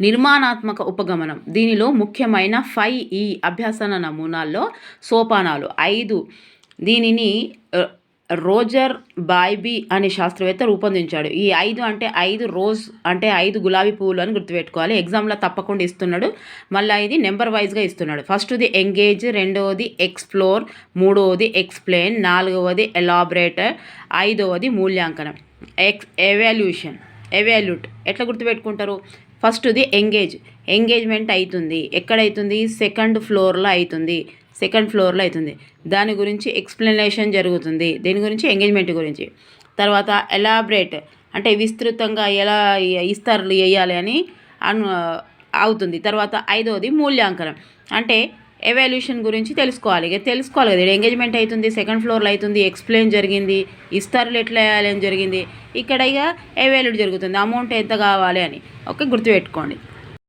నిర్మాణాత్మక ఉపగమనం. దీనిలో ముఖ్యమైన ఫైవ్ ఈ అభ్యాసన నమూనాల్లో సోపానాలు. ఐదు దీనిని రోజర్ బాయ్బీ అనే శాస్త్రవేత్త రూపొందించాడు. ఈ ఐదు అంటే ఐదు రోజ్ అంటే ఐదు గులాబీ పువ్వులు అని గుర్తుపెట్టుకోవాలి. ఎగ్జామ్లో తప్పకుండా ఇస్తున్నాడు. మళ్ళీ ఇది నెంబర్ వైజ్గా ఇస్తున్నాడు. ఫస్ట్ది ఎంగేజ్ రెండవది ఎక్స్ప్లోర్ మూడవది ఎక్స్ప్లెయిన్ నాలుగవది ఎలాబరేటర్ ఐదవది మూల్యాంకనం. ఎక్స్ ఎవాల్యూషన్ ఎవాల్యూట్ ఎట్లా గుర్తుపెట్టుకుంటారు? ఫస్ట్ది ఎంగేజ్. ఎంగేజ్మెంట్ అవుతుంది ఎక్కడ అవుతుంది సెకండ్ ఫ్లోర్లో అవుతుంది సెకండ్ ఫ్లోర్లో అవుతుంది దాని గురించి ఎక్స్ప్లెనేషన్ జరుగుతుంది. దీని గురించి ఎంగేజ్మెంట్ గురించి. తర్వాత ఎలాబరేట్ అంటే విస్తృతంగా ఎలా ఇస్తారు వేయాలి అని అను అవుతుంది. తర్వాత ఐదవది మూల్యాంకనం. అంటే ఎవాల్యూషన్ గురించి తెలుసుకోవాలి. ఇక తెలుసుకోవాలి కదా ఎంగేజ్మెంట్ అవుతుంది సెకండ్ ఫ్లోర్లో అవుతుంది ఎక్స్ప్లెయిన్ జరిగింది ఇస్తారులు ఎట్లా వేయాలి అని జరిగింది. ఇక్కడ ఇక ఎవాల్యూట్ జరుగుతుంది అమౌంట్ ఎంత కావాలి అని. ఓకే గుర్తుపెట్టుకోండి.